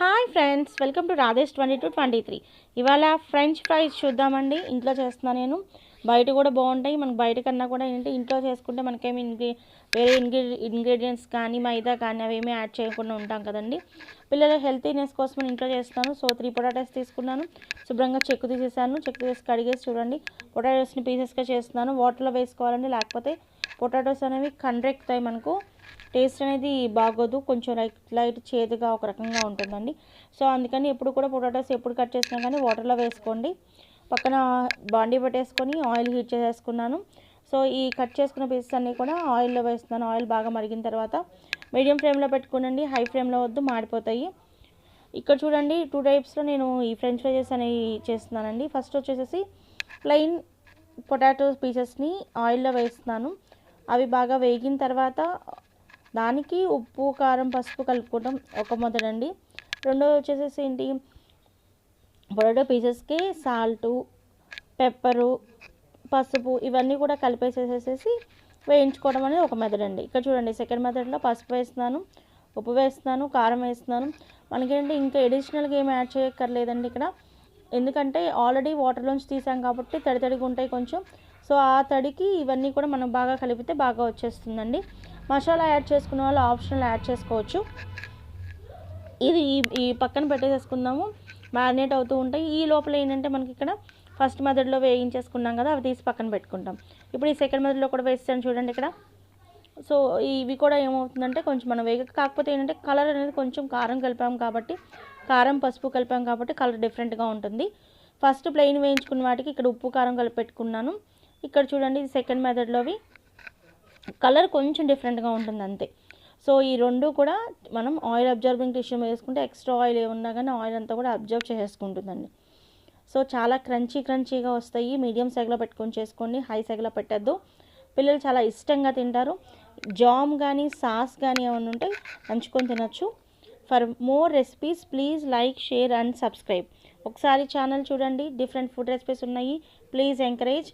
Hi friends welcome to Radhesh twenty two twenty three. ఇవాళ French fries చూద్దామండి. ఇంట్లో చేస్తున్నా నేను. బయట కూడా బాగుంటాయి. మనకు బయట కన్నా కూడా ఏంటంటే ఇంట్లో చేసుకుంటే మనకేమి ఇంగ్రీ వేరే ఇంగ్రీ ఇంగ్రీడియంట్స్ కానీ మైదా కానీ అవేమీ యాడ్ చేయకుండా ఉంటాం కదండి. పిల్లల హెల్తీనెస్ కోసం ఇంట్లో చేస్తాను సో త్రీ పొటాటోస్ తీసుకున్నాను. శుభ్రంగా చెక్కు తీసేసాను. చెక్కు తీసి కడిగేసి చూడండి. పొటాటోస్ని పీసెస్గా చేస్తున్నాను. వాటర్లో వేసుకోవాలండి. లేకపోతే పొటాటోస్ అనేవి కండ్రెక్కుతాయి మనకు. టేస్ట్ అనేది బాగోదు. కొంచెం లైట్ లైట్ చేదుగా ఒక రకంగా ఉంటుందండి. సో అందుకని ఎప్పుడు కూడా పొటాటోస్ ఎప్పుడు కట్ చేసినా కానీ వాటర్లో వేసుకోండి. పక్కన బాండీ పెట్టేసుకొని ఆయిల్ హీట్ చేసేసుకున్నాను. సో ఈ కట్ చేసుకున్న పీసెస్ అన్నీ కూడా ఆయిల్లో వేస్తున్నాను. ఆయిల్ బాగా మరిగిన తర్వాత మీడియం ఫ్లేమ్లో పెట్టుకోనండి. హై ఫ్లేమ్లో వద్దు మాడిపోతాయి. ఇక్కడ చూడండి టూ టైప్స్లో నేను ఈ ఫ్రెంచ్ ఫ్రైజెస్ అనేవి చేస్తున్నానండి. ఫస్ట్ వచ్చేసేసి ప్లెయిన్ పొటాటో పీసెస్ని ఆయిల్లో వేస్తున్నాను. అవి బాగా వేగిన తర్వాత దానికి ఉప్పు కారం పసుపు కలుపుకోవడం ఒక మొదలండి. రెండోది వచ్చేసేసి ఏంటి? పొటాటో పీసెస్కి సాల్టు పెప్పరు పసుపు ఇవన్నీ కూడా కలిపేసేసేసి వేయించుకోవడం అనేది ఒక మెథడ్ అండి ఇక్కడ చూడండి సెకండ్ మెథడ్లో పసుపు వేస్తున్నాను ఉప్పు వేస్తున్నాను కారం వేస్తున్నాను. మనకేంటి ఇంకా ఎడిషనల్గా ఏమి యాడ్ చేయక్కర్లేదండి ఇక్కడ. ఎందుకంటే ఆల్రెడీ వాటర్లోంచి తీసాం కాబట్టి తడి తడిగా ఉంటాయి కొంచెం. సో ఆ తడికి ఇవన్నీ కూడా మనం బాగా కలిపితే బాగా వచ్చేస్తుందండి. మసాలా యాడ్ చేసుకున్న వాళ్ళు ఆప్షనల్ యాడ్ చేసుకోవచ్చు. ఇది ఈ పక్కన పెట్టేసేసుకుందాము. మ్యారినేట్ అవుతూ ఉంటాయి. ఈ లోపల ఏంటంటే మనకి ఇక్కడ ఫస్ట్ మెథడ్లో వేయించేసుకున్నాం కదా అవి తీసి పక్కన పెట్టుకుంటాం. ఇప్పుడు ఈ సెకండ్ మెథడ్లో కూడా వేస్తాను చూడండి ఇక్కడ. సో ఇవి కూడా ఏమవుతుందంటే కొంచెం మనం వేగ కాకపోతే ఏంటంటే కలర్ అనేది కొంచెం కారం కలిపాం కాబట్టి కారం పసుపు కలిపాం కాబట్టి కలర్ డిఫరెంట్గా ఉంటుంది. ఫస్ట్ ప్లెయిన్ వేయించుకున్న వాటికి ఇక్కడ ఉప్పు కారం కలిపి పెట్టుకున్నాను. ఇక్కడ చూడండి సెకండ్ మెథడ్లోవి కలర్ కొంచెం డిఫరెంట్గా ఉంటుంది అంతే. సో ఈ రెండు కూడా మనం ఆయిల్ అబ్జర్వింగ్ టిష్యూ వేసుకుంటే ఎక్స్ట్రా ఆయిల్ ఏమున్నా కానీ ఆయిల్ అంతా కూడా అబ్జర్వ్ చేసేసుకుంటుందండి. సో చాలా క్రంచీ క్రంచీగా వస్తాయి. మీడియం సైజ్లో పెట్టుకొని చేసుకోండి. హై సెగలో పెట్టద్దు. పిల్లలు చాలా ఇష్టంగా తింటారు. జామ్ కానీ సాస్ కానీ ఏమైనా ఉంటే నంచుకొని తినచ్చు. For more recipes please like share and subscribe ఒకసారి ఛానల్ చూడండి. డిఫరెంట్ ఫుడ్ రెసిపీస్ ఉన్నాయి. Please encourage